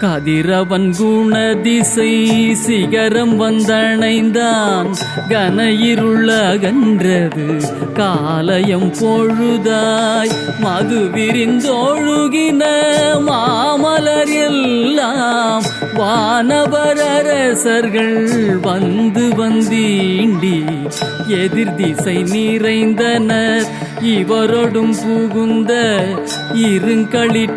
கதிரவன் குணதிசை சிகரம் வந்தணைந்தான். கன இருள் அகன்றது காலயம் பொழுதாய். மது விரிந்தோழுகின மாமலர் எல்லாம் வானவரரசர்கள் வந்து வந்தீண்டி எதிர் திசை நிறைந்தனர். இவரொடும் புகுந்த இருங்களிற்றீட்டமும்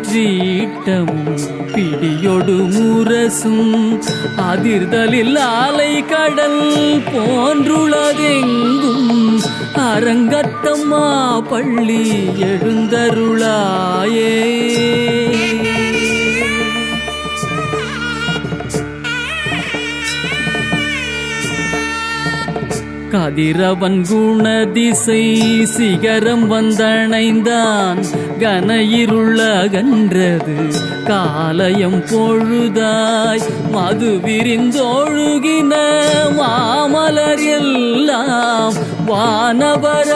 பிடியொடு முரசும். அதிர்தலில் ஆலை கடல் போன்றுளதெங்கும் அரங்கத்தம்மா பள்ளி எழுந்தருளாயே. கதிரவன் குணதிசை சிகரம் வந்தணைந்தான். கன இருள் அகன்றது காலயம் பொழுதாய். மது விரிந்தோழுகின மாமலர் எல்லாம் வானவரரசர்கள்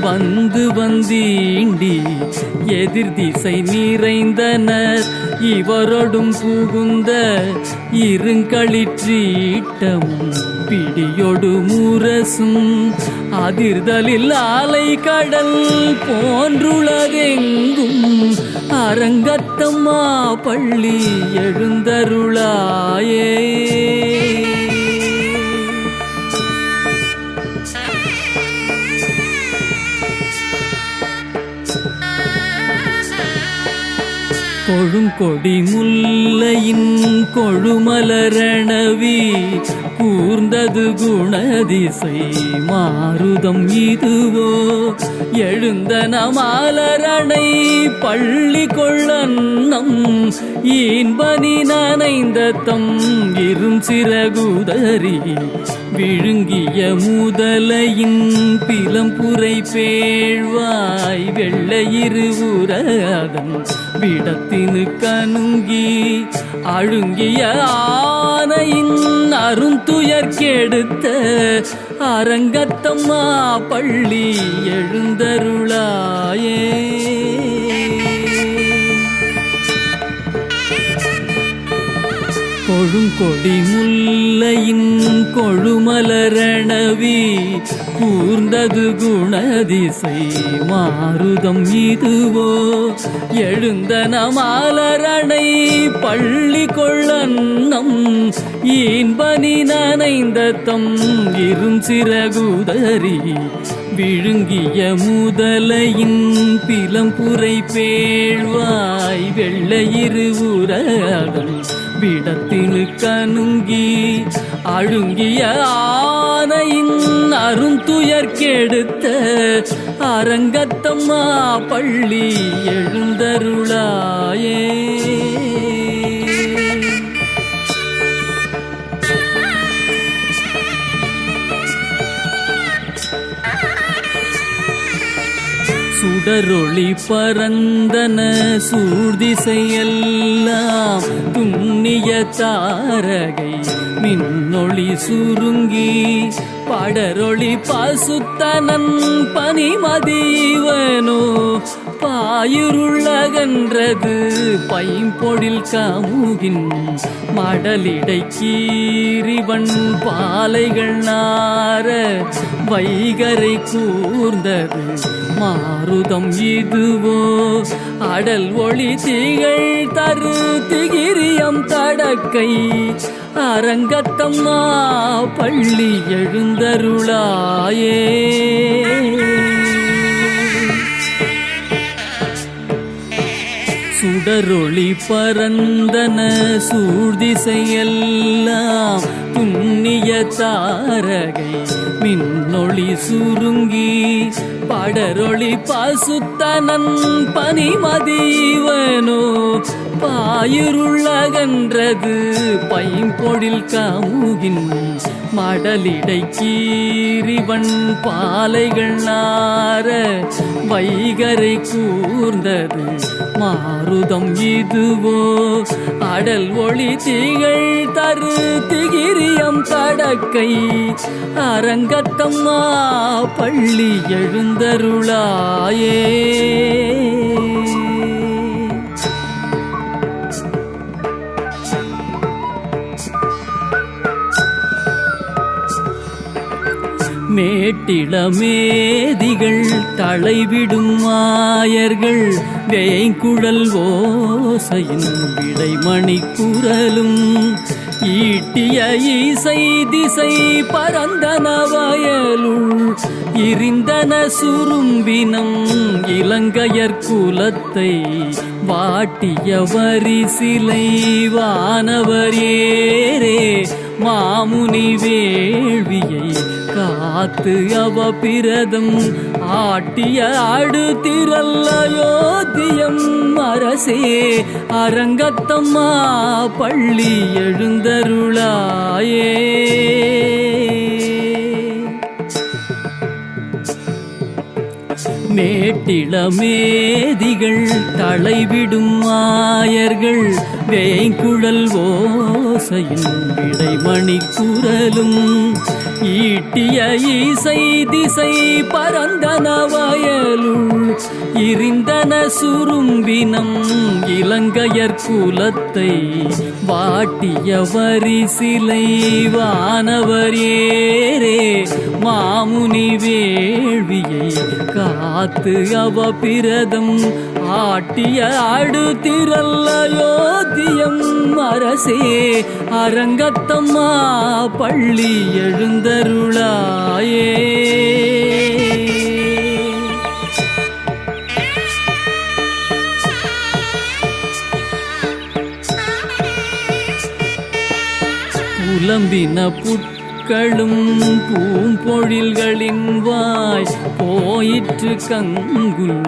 வந்து வந்தீண்டி எதிர் திசை நிறைந்தனர். இவரொடும் புகுந்த இருங்களிற்றீட்டமும் பிடியொடு முரசும். அதிர்தலில் ஆலை கடல் போன்றுளதெங்கும் அரங்கத்தம்மா பள்ளி எழுந்தருளாயே. கொழுங்கொடி முல்லையின் கொழுமலரணவி கூர்ந்தது குணதிசை மாருதம் இதுவோ? எழுந்த நமாலரணை பள்ளி கொள்ளன்னம் ஈன்பனி நனைந்த தம் இரும் சிறகுதறி விழுங்கிய முதலையின் பிலம்புரை பேழ்வாய் வெள்ளையிருவுர அதன் விடத்தினு கணுங்கி அழுங்கிய ஆனையின் அருந்துயர் கெடுத்த அரங்கத்தம்மா பள்ளி எழுந்தருளாயே. கொடிமுல்லையின் கொழுமலரணவி கூர்ந்தது குணதிசை மாறுதம் இதுவோ. எழுந்த நமாலரணை பள்ளி கொள்ளன்னம் ஈன்பனி நனைந்த தம் இரும் சிறகுதறி விழுங்கிய முதலையின் பிலம்புரை பேழ்வாய் வெள்ளையிரு உரகள் விடத்தினு கணுங்கி அழுங்கிய ஆனையின் அருந்துயர் கெடுத்த அரங்கத்தம்மா பள்ளி எழுந்தருளாயே. சுடரொளி பரந்தன சூர்திசையெல்லாம் துண்ணிய தாரகை மின்னொளி சுருங்கி படரொளி பசுத்தனன் பனிமதீவனோ பாயிருள்ளகன்றது பைம்பொழில் காமுகின் மடலிடை கீரிவன் பாலைகள் நார வைகரை கூர்ந்தது மாருதம் இதுவோ? அடல் ஒளி திகழ் தரு திகிரியம் தடக்கை. அரங்கத்தம்மா பள்ளி எழுந்தருளாயே. சுடரொளி பரந்தன சூழ்திசையெல்லாம் புண்ணிய தாரகை மின்னொளி சுருங்கி படரொளி பசுத்தனன் பனிமதீவனோ பாயிருள்ளகன்றது பைம்பொழில் காமுகின் மடலிடை கீரிவன் பாலைகள் நார வைகரை கூர்ந்தது மாருதம் இதுவோ அடல் ஒளி திகழ் தரு அங்கம் கடக்கை அரங்கத்தம்மா பள்ளி எழுந்தருளாயே. மேட்டிளமேதிகள் தலைவிடும் மாயர்கள் வேங்குழல் ஓசையின் விடைமணி குரலும் ஈட்டிய இசை திசை பரந்தன வயலுள் இருந்தன சுரும்பினம் இலங்கையர் குலத்தை வாட்டிய வரிசிலை வானவர் ஏரே மாமுனி வேள்வியை காத்து அவ பிரதம் ஆட்டிய அடுத்திரல் அயோத்தியம் அரசே அரங்கத்தம்மா பள்ளி எழுந்தருளாயே. மேட்டிளமேதிகள் தலைவிடும் மாயர்கள் வேங்குழல் ஓசையும் விடைமணி குரலும் ஈட்டிய இசை திசை பரந்தன வயலுள் இருந்தன சுரும்பினம் செங்கையர் குலத்தை வாட்டிய வரிசிலை வானவர் ஏரே மாமுனி வேள்வியை காத்து அவ பிரதம் ஆட்டிய அடுத்திரல்லயோத்தியம் அரசே அரங்கத்தம்மா பள்ளி எழுந்தருளாயே. புலம்பின புட்களும் பூம்பொழில்களின் வாய் போயிற்று கங்குல்.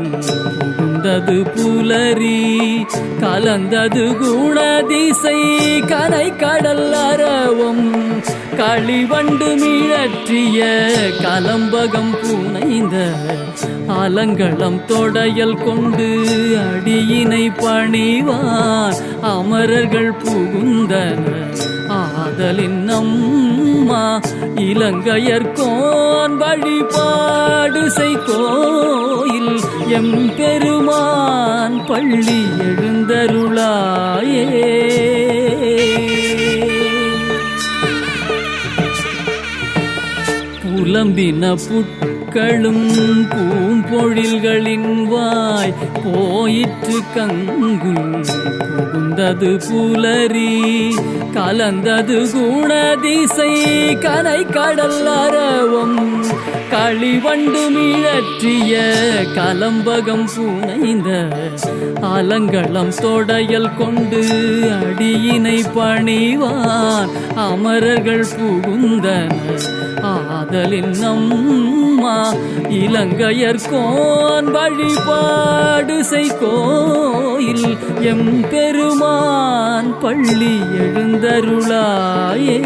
புகுந்தது புலரி கலந்தது குணதிசை கனை கடல் அரவம். களிவண்டு மீழற்றிய கலம்பகம் புனைந்த அலங்களம் தொடையல் கொண்டு அடியினை பணிவார். அமரர்கள் புகுந்தனர். காதலின் நம்மா இலங்கையர்கோன் வழிபாடு செய்கோயில் எம் பெருமான் பள்ளி எழுந்தருளாயே. புலம்பின புட்களும் பூம்பொழில்களின் வாய் போயிற்று கங்கும் புகுந்தது புலரி. கலந்தது குண திசை கனை கடல் அரவம் களிவண்டு மீழற்றிய கலம்பகம் புனைந்த அலங்களம் தொடையல் கொண்டு அடியினை பணிவான் அமரர்கள் புகுந்தனர் ஆதலின் நம்மா இலங்கையர் கோன் வழிபாடு செய் கோயில் எம் பெருமான் பள்ளி எழுந்த எழுந்தருளாயே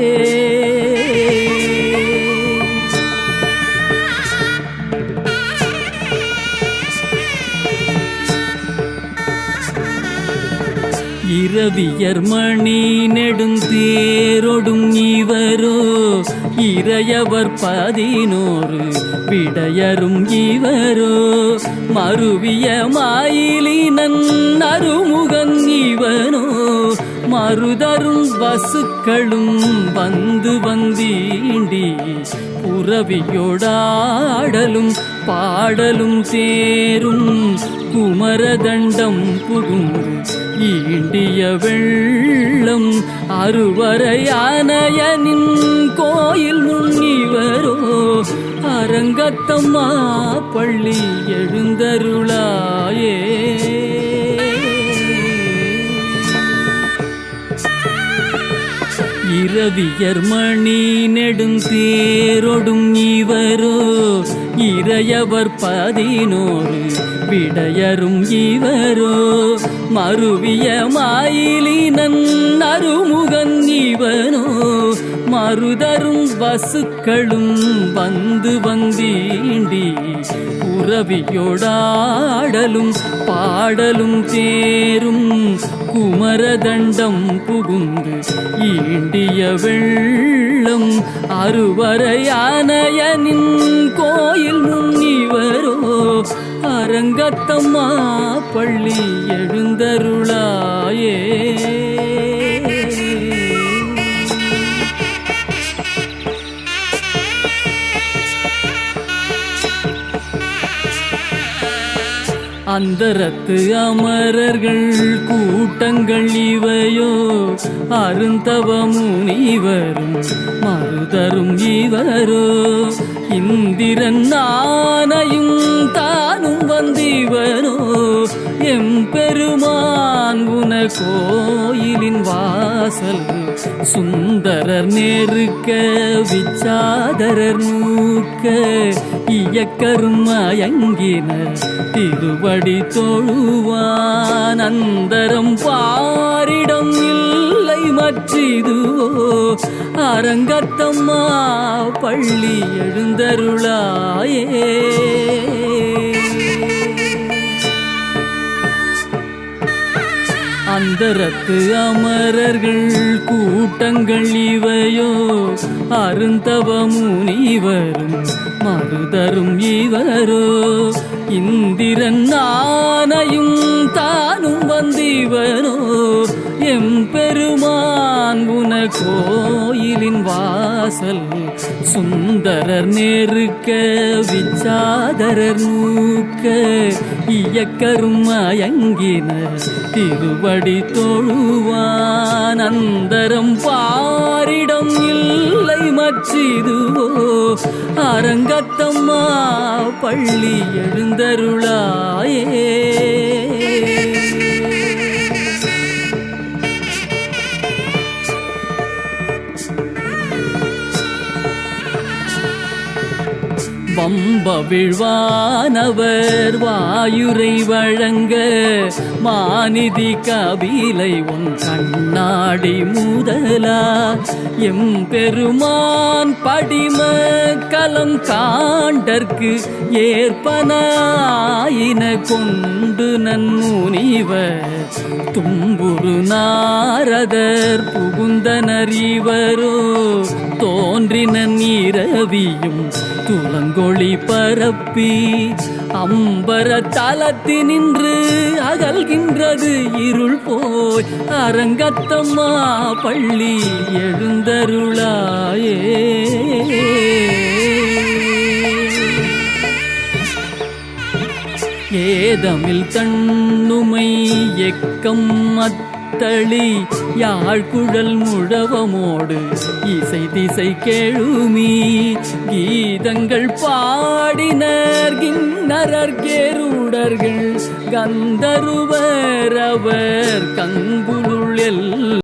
இரவியர் மணி நெடுந்தேரொடும் இவரோ இறையவர் பதினோரு விடையரும் இவரோ. மறுவிய மாயிலினன் அருமுகன் இவனோ மறுதரும் வசுக்களும் வந்து வந்தீண்டி புறவியோடாடலும் பாடலும் சேரும் குமரதண்டம் புகும் ஈண்டிய வெள்ளம் அருவரையானயனின் கோயில் முன்னிவரோ அரங்கத்தம்மா பள்ளி எழுந்தருளாயே. இரவியர் மணி நெடுந்தேரொடும் இவரோ இறையவர் பதினோரு விடையரும் இவரோ. மறுவிய மாயிலினன் அருமுகன் இவனோ மறுதரும் வசுக்களும் வந்து வந்தீண்டி உறவியோடாடலும் பாடலும் தேரும் குமரதண்டம் புகுந்து ஈண்டிய வெள்ளம் அருவரையானயனின் கோயில் முன்னிவரோ அரங்கத்தம்மா பள்ளி எழுந்தருளாயே. அந்தரத்து அமரர்கள் கூட்டங்கள் இவையோ. அருந்தவ இவரும் மறுதரும் இவரோ. இந்திரன் ஆனையும் தானும் வந்திவனோ. எம்பெருமான் உன கோயிலின் வாசல் சுந்தரர் நேருக்க விச்சாதரர் நூக்க இயக்கரும் மயங்கினர். திருவடி தொழுவான் அந்தரம் பாரிடம் இல்லை மற்றிதுவோ? அரங்கத்தம்மா பள்ளி எழுந்தருளாயே. அந்தரத்து அமரர்கள் கூட்டங்கள் இவையோ. அருந்தவ முனிவரும் மறுதரும் இவரோ. இந்திரன் ஆனையும் தானும் வந்திவனோ. எம்பெருமான் உன கோயிலின் வாசல் சுந்தரர் நேருக்க விச்சாதரர் நூக்க இயக்கரும் மயங்கினர் திருவடி தொழுவான் அந்தரம் பாரிடம் இல்லை மற்றிதுவோ அரங்கத்தம்மா பள்ளி எழுந்தருளாயே. வம்ப வாயுரை வழங்க மாநிதி கபிலை உன் கண்ணாடி முதலா. எம் பெருமான் படிம கலம் காண்டற்கு ஏற்பனாயின கொண்டு நன்முனிவர். தும்புரு நாரதர் புகுந்தனர் இவரோ தோன்றின இரவியும் துலங்கொளி பரப்பி அம்பர தலத்தினின்று அகல்கின்றது இருள் போய் அரங்கத்தம்மா பள்ளி எழுந்தருளாயே. ஏதமில் தன்னுமை எக்கம் அத்தளி யாழ்குழல் முழவமோடு இசை திசை கேழுமி கீதங்கள் பாடினர் கிண்ணரர் கேருடர்கள் கந்தருவர் அவர் கங்குலுள்